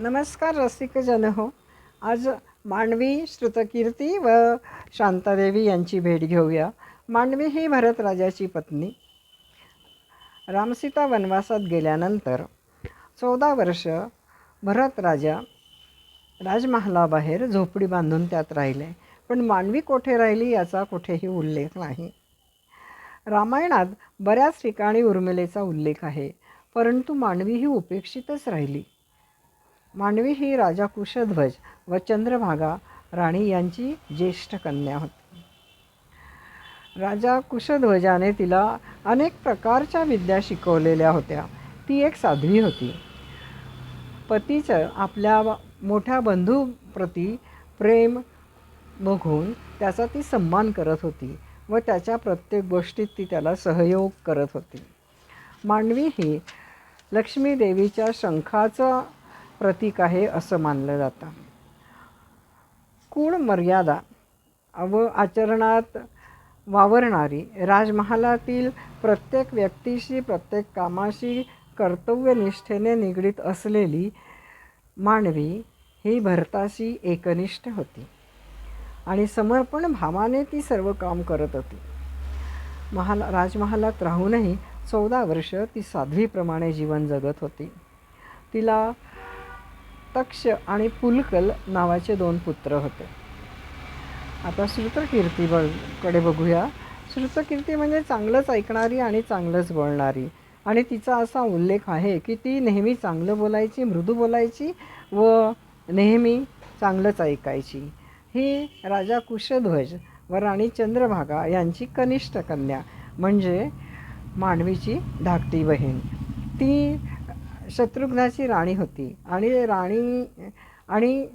नमस्कार रसिकजन हो आज मांडवी श्रुतकीर्ती व शांतादेवी यांची भेट घेऊया. मांडवी ही भरतराजाची पत्नी. रामसीता वनवासात गेल्यानंतर चौदा वर्ष भरतराजा राजमहालाबाहेर झोपडी बांधून त्यात राहिले. पण मांडवी कोठे राहिली याचा कुठेही उल्लेख नाही. रामायणात बऱ्याच ठिकाणी उर्मिलेचा उल्लेख आहे परंतु मांडवी ही उपेक्षितच राहिली. मांडवी ही राजा कुशध्वज व चंद्रभागा राणी यांची ज्येष्ठ कन्या होती. राजा कुशध्वजाने तिला अनेक प्रकारच्या विद्या शिकवलेल्या होत्या. ती एक साध्वी होती. पतीचं आपल्या मोठ्या बंधूप्रती प्रेम बघून त्याचा ती सन्मान करत होती व त्याच्या प्रत्येक गोष्टीत ती त्याला सहयोग करत होती. मांडवी ही लक्ष्मीदेवीच्या शंखाचं प्रतीक आहे असं मानलं जातं. कुळ मर्यादा व आचरणात वावरणारी राजमहालातील प्रत्येक व्यक्तीशी प्रत्येक कामाशी कर्तव्यनिष्ठेने निगडीत असलेली मांडवी ही भरताशी एकनिष्ठ होती आणि समर्पण भावाने ती सर्व काम करत होती. महाला राजमहालात राहूनही चौदा वर्ष ती साध्वीप्रमाणे जीवन जगत होती. तिला तक्ष आणि पुलकल नावाचे दोन पुत्र होते. आता श्रुतकीर्ती बघकडे बघूया. श्रुतकीर्ती म्हणजे चांगलंच ऐकणारी आणि चांगलंच बोलणारी. आणि तिचा असा उल्लेख आहे की ती नेहमी चांगलं बोलायची मृदू बोलायची व नेहमी चांगलंच ऐकायची. ही राजा कुशध्वज व राणी चंद्रभागा यांची कनिष्ठ कन्या म्हणजे मांडवीची धाकटी बहीण. ती शत्रुघ्नाची राणी होती. आणि राणी आणि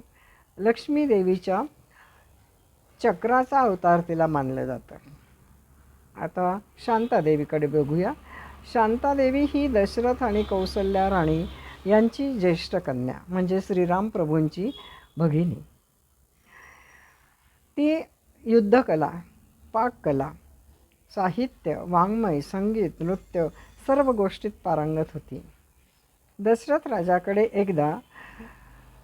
लक्ष्मी देवीच्या चक्राचा अवतार तिला मानलं जातं. आता शांतादेवीकडे बघूया. शांतादेवी ही दशरथ आणि कौसल्या राणी यांची ज्येष्ठ कन्या म्हणजे श्रीराम प्रभूंची भगिनी. ती युद्धकला पाककला साहित्य वाङ्मय संगीत नृत्य सर्व गोष्टीत पारंगत होती. दशरथ राजाकडे एकदा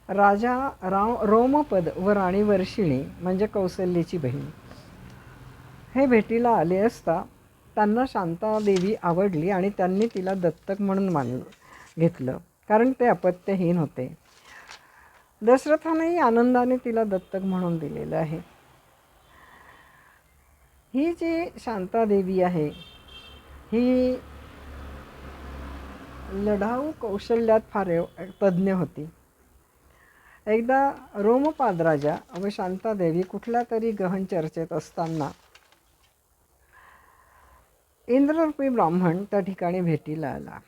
राजा राम रोमपद व राणी वर्षिणी म्हणजे कौसल्याची बहीण हे भेटीला आले असता त्यांना शांतादेवी आवडली आणि त्यांनी तिला दत्तक म्हणून मानलं घेतलं कारण ते अपत्यहीन होते. दशरथानेही आनंदाने तिला दत्तक म्हणून दिलेलं आहे. ही जी शांतादेवी आहे ही लढाऊ कौशल्यात फार तज्ज्ञ होती. एकदा रोमपाद राजा व शांतादेवी कुठल्या तरी गहन चर्चेत असताना इंद्ररूपी ब्राह्मण त्या ठिकाणी भेटीला आला.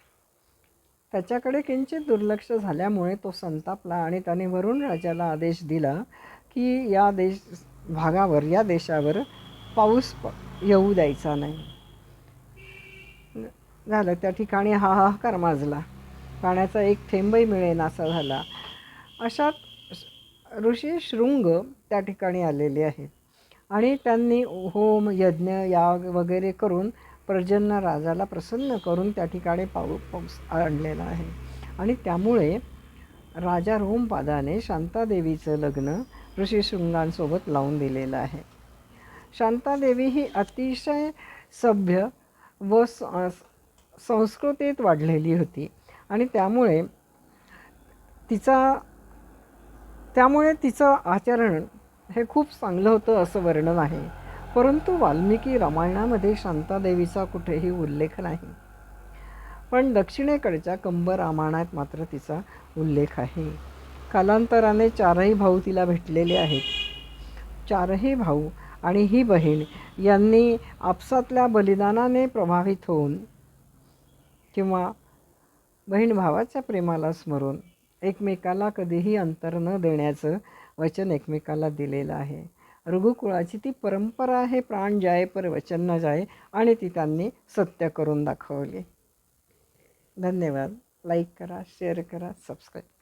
त्याच्याकडे किंचित दुर्लक्ष झाल्यामुळे तो संतापला आणि त्याने वरुण राजाला आदेश दिला की या देश भागावर या देशावर पाऊस प येऊ द्यायचा नाही. झालं. त्या ठिकाणी हाहाकार माजला. पाण्याचा एक थेंबही मिळेनासा झाला. अशात ऋषी शृंग त्या ठिकाणी आलेले आहेत. आणि त्यांनी होम यज्ञ याग वगैरे करून प्रजन्न राजाला प्रसन्न करून त्या ठिकाणी पाऊ पाऊस आणलेला आहे. आणि त्यामुळे राजा रोमपादाने शांतादेवीचं लग्न ऋषी शृंगांसोबत लावून दिलेलं आहे. शांतादेवी ही अतिशय सभ्य व संस्कृतीत वाढलेली होती. आणि त्यामुळे तिचा त्यामुळे तिचं आचरण हे खूप चांगलं होतं असं वर्णन आहे. परंतु वाल्मिकी रामायणामध्ये शांतादेवीचा कुठेही उल्लेख नाही. पण दक्षिणेकडच्या कंब रामायणात मात्र तिचा उल्लेख आहे. कालांतराने चारही भाऊ तिला भेटलेले आहेत. चारही भाऊ आणि ही बहीण यांनी आपसातल्या बलिदानाने प्रभावित होऊन किंवा बहीण भावाच्या प्रेमाला स्मरून एकमेकाला कधीही अंतर न देण्याचं वचन एकमेकाला दिलेलं आहे. रघुकुळाची ती परंपरा आहे प्राण जाय पर वचन न जाय आणि ती त्यांनी सत्य करून दाखवली. धन्यवाद. लाईक करा शेअर करा सबस्क्राईब